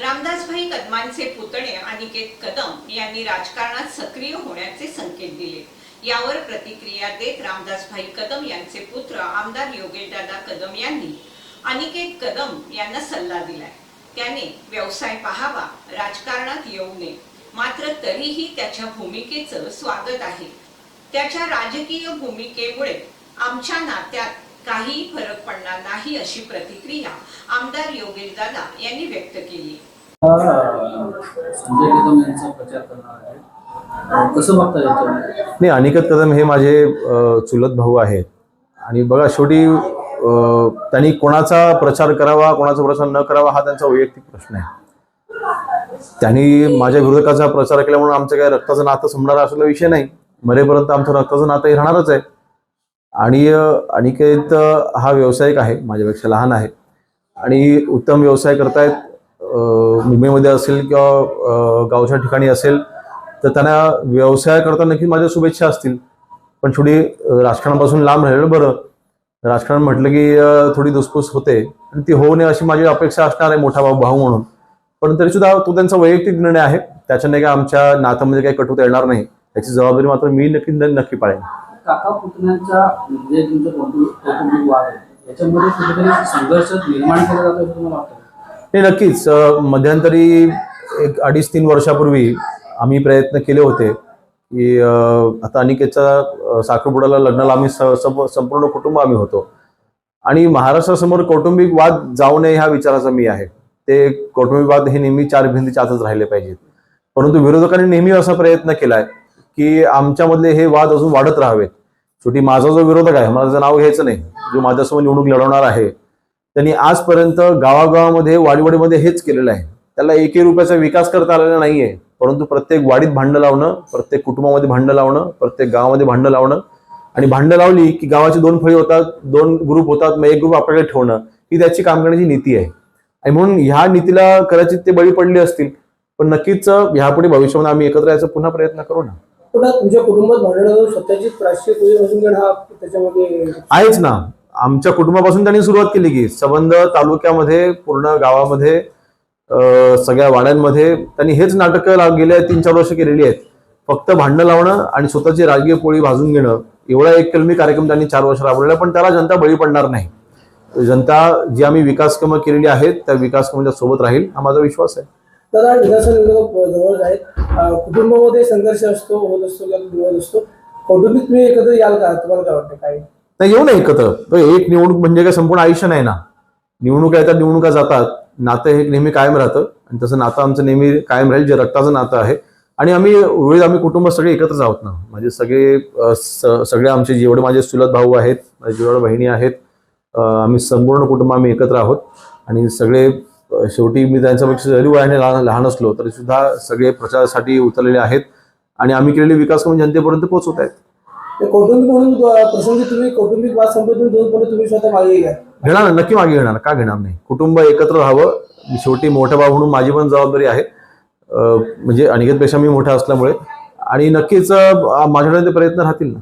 रामदासभाई कदमांचे पुतणे अनिकेत कदम यांनी राजकारणात सक्रिय होण्याचे संकेत दिले. यावर प्रतिक्रिया देत रामदासभाई कदम यांचे पुत्र आमदार योगेशदादा कदम यांनी अनिकेत कदम यांना सल्ला दिलाय. त्याने व्यवसाय पाहावा राजकारणात येऊ नये. मात्र तरीही त्याच्या भूमिकेचं स्वागत आहे. त्याच्या राजकीय भूमिकेमुळे आमच्या नात्यात काहीही फरक पडणार नाही अशी प्रतिक्रिया आमदार योगेशदादा यांनी व्यक्त केली. संजय कदम यांचा प्रचार करणार आहे. अं, कसं बघता याच्यामध्ये नाही अनिकेत कदम हे माझे चुलत भाऊ आहेत. आणि बघा शेवटी त्यांनी कोणाचा प्रचार करावा कोणाचा प्रचार न करावा हा त्यांचा वैयक्तिक प्रश्न आहे. त्यांनी माझ्या विरोधकाचा प्रचार केल्यामुळे आमचं काय रक्ताचं नातं संपणारा असलेला विषय नाही. मरेपर्यंत आमचं रक्ताचं नातं हे राहणारच आहे. आणि अनिकेत हा व्यावसायिक आहे माझ्यापेक्षा लहान आहे. आणि उत्तम व्यवसाय करतायत मुंबईमध्ये असेल किंवा गावच्या ठिकाणी असेल तर त्यांना व्यवसाय करताना नक्की माझ्या शुभेच्छा असतील. पण थोडी राजकारणापासून लांब राहिलेलं बरं. राजकारण म्हटलं की थोडी दुसपूस होते. आणि ती होऊ नये अशी माझी अपेक्षा असणार आहे मोठा भाऊ भाऊ म्हणून. पण तरी सुद्धा तो त्यांचा वैयक्तिक निर्णय आहे. त्याच्याने काय आमच्या नात्यामध्ये काही कटुता येणार नाही. याची जबाबदारी मात्र मी नक्की नक्की पाळेन. काका पुतण्यांचा म्हणजे तुमचं कौटुंबिक वाद आहे. याच्यामध्ये कुठेतरी संघर्ष निर्माण केला जातो असं तुम्हाला वाटतं? हे नक्कीच. मध्यंतरी एक अडीच तीन वर्षापूर्वी आम्ही प्रयत्न केले होते की आता अनिकेतच्या साखरपुड्याला लग्नाला आम्ही संपूर्ण कुटुंब आम्ही होतो. आणि महाराष्ट्रासमोर कौटुंबिक वाद जाऊ नये ह्या विचाराचा मी आहे. ते कौटुंबिक वाद हे नेहमी चार भिंतीच्या आतच राहिले पाहिजेत. परंतु विरोधकांनी नेहमी असा प्रयत्न केलाय की आमच्यामधले हे वाद अजून वाढत राहावेत. शेवटी माझा जो विरोधक आहे मला त्याचं नाव घ्यायचं नाही. जो माझ्यासमोर निवडणूक लढवणार आहे त्यांनी आजपर्यंत गावागावामध्ये वाडीवाडीमध्ये हेच केलेलं आहे. त्याला एकही रुपयाचा विकास करता आलेला नाहीये. परंतु प्रत्येक वाडीत भांडं लावणं प्रत्येक कुटुंबामध्ये भांडं लावणं प्रत्येक गावामध्ये भांडं लावणं आणि भांडं लावली की गावाची दोन फळी होतात दोन ग्रुप होतात मग एक ग्रुप आपल्याकडे ठेवणं ही त्याची काम करण्याची नीती आहे. आणि म्हणून ह्या नीतीला कदाचित ते बळी पडले असतील पण नक्कीच ह्यापुढे भविष्यामध्ये आम्ही एकत्र यायचा पुन्हा प्रयत्न करू ना. पण तुमच्या कुटुंबात भांडण स्वतःची राष्ट्रीय पुढे बसून घेणं हा त्याच्यामध्ये आहेच ना. आमच्या कुटुंबापासून त्यांनी सुरुवात केली की सबंध तालुक्यामध्ये पूर्ण गावामध्ये सगळ्या वाड्यांमध्ये त्यांनी हेच नाटक गेले तीन चार वर्ष केलेली आहेत. फक्त भांडणं लावणं आणि स्वतःची राजकीय पोळी भाजून घेणं एवढा एक कलमी कार्यक्रम त्यांनी चार वर्ष राबवलेला पण त्याला जनता बळी पडणार नाही. जनता जी आम्ही विकासकामं केलेली आहेत त्या विकासकामांच्या सोबत राहील हा माझा विश्वास आहे. तर विधानसभा निवडणूक जवळच आहेत. कुटुंबामध्ये संघर्ष असतो होत असतो किंवा विरोध असतो. कौटुंबिक तुम्ही एकत्र याल का? तुम्हाला काय वाटतं काय? नाही येऊ नये एकत्र. एक निवडणूक म्हणजे काय संपूर्ण आयुष्य नाही ना. निवडणुका येतात निवडणुका जातात. नातं हे नेहमी कायम राहतं. आणि तसं नातं आमचं नेहमी कायम राहील जे रक्ताचं नातं आहे. आणि आम्ही वेळेस आम्ही कुटुंब सगळे एकत्रच आहोत ना. म्हणजे सगळे स- सगळे आमचे जेवढे माझे चुलत भाऊ आहेत माझ्या जेवढे बहिणी आहेत आम्ही संपूर्ण कुटुंब आम्ही एकत्र आहोत. आणि सगळे शेवटी मी त्यांच्यापेक्षा जरी वयाने लहान लहान असलो तरी सुद्धा सगळे प्रचारासाठी उतरलेले आहेत आणि आम्ही केलेले विकास कामं जनतेपर्यंत पोहोचवत आहेत. ते कौटुंबिक म्हणून प्रसंगी तुम्ही कौटुंबिक वाद संपवून दोन पण तुम्ही स्वतः मागे घ्या. घेणार ना नक्की मागे घेणार का घेणार नाही? कुटुंब एकत्र राहावं शेवटी मोठा भाऊ म्हणून माझी पण जबाबदारी आहे. म्हणजे अनिकेतपेक्षा मी मोठा असल्यामुळे. आणि नक्कीच माझ्याकडे ते प्रयत्न राहतील ना?